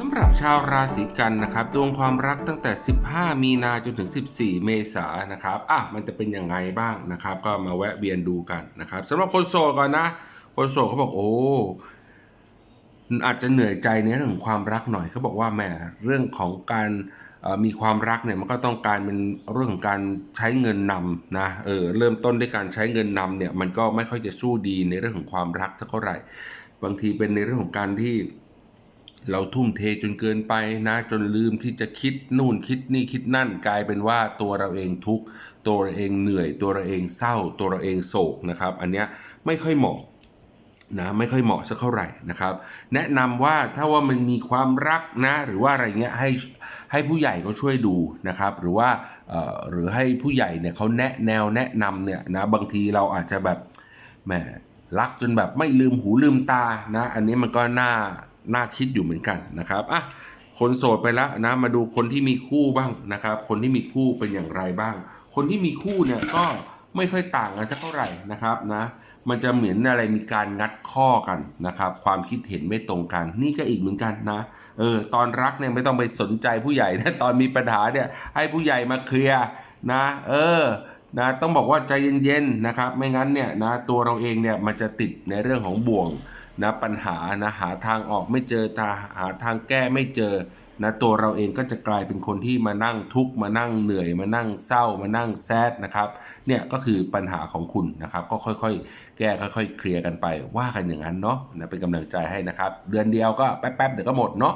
สำหรับชาวราศีกันนะครับดวงความรักตั้งแต่ 15 มีนาจนถึง 14 เมษายนนะครับอะมันจะเป็นยังไงบ้างนะครับ ก็มาแวะเวียนดูกันนะครับสำหรับคนโสดก่อนนะ คนโสดเขาบอกโอ้อาจจะเหนื่อยใจในเรื่องของความรักหน่อยเขาบอกว่าแหมเรื่องของการมีความรักเนี่ยมันก็ต้องการเป็นเรื่องของการใช้เงินนำนะเออเริ่มต้นด้วยการใช้เงินนำเนี่ยมันก็ไม่ค่อยจะสู้ดีในเรื่องของความรักสักเท่าไหร่ บางทีเป็นในเรื่องของการที่ เราทุ่มเทจนเกินไปนะจนลืมที่จะคิดนู่นคิดนี่คิดนั่นกลายเป็นว่าตัวเราเองทุกตัวเราเองเหนื่อย ตัวเราเองเศร้า ตัวเราเองโศกนะครับ อันเนี้ยไม่ค่อยเหมาะนะไม่ค่อยเหมาะสักเท่าไหร่นะครับ แนะนำว่าถ้าว่ามันมีความรักนะ หรือว่าอะไรเงี้ยให้ให้ผู้ใหญ่เขาช่วยดูนะครับ หรือว่าเอ่อหรือให้ผู้ใหญ่เนี่ยเขาแนะแนวแนะนำเนี่ยนะบางทีเราอาจจะแบบแหม รักจนแบบไม่ลืมหูลืมตานะ อันนี้มันก็น่าน่าคิดอยู่เหมือนกันนะครับอะคนโสดไปแล้วนะ มาดูคนที่มีคู่บ้างนะครับ คนที่มีคู่เป็นอย่างไรบ้าง คนที่มีคู่เนี่ยก็ไม่ค่อยต่างกันสักเท่าไหร่นะครับนะ มันจะเหมือนอะไรมีการงัดข้อกันนะครับ ความคิดเห็นไม่ตรงกัน นี่ก็อีกเหมือนกันนะเออตอนรักเนี่ยไม่ต้องไปสนใจผู้ใหญ่นะตอนมีปัญหาเนี่ยให้ผู้ใหญ่มาเคลียร์นะ เออ นะต้องบอกว่าใจเย็นๆนะครับ ไม่งั้นเนี่ยนะตัวเราเองเนี่ยมันจะติดในเรื่องของบ่วงนะปัญหานะหาทางออกไม่เจอทาหาทางแก้ไม่เจอนะตัวเราเองก็จะกลายเป็นคนที่มานั่งทุกข์มานั่งเหนื่อย มานั่งเศร้ามานั่งแซดนะครับเนี่ยก็คือปัญหาของคุณนะครับ ก็ค่อยๆ แก้ค่อยๆ เคลียร์กันไปว่ากันอย่างนั้นเนาะนะเป็นกำลังใจให้นะครับ เดือนเดียวก็แป๊บๆเดี๋ยวก็หมดเนาะ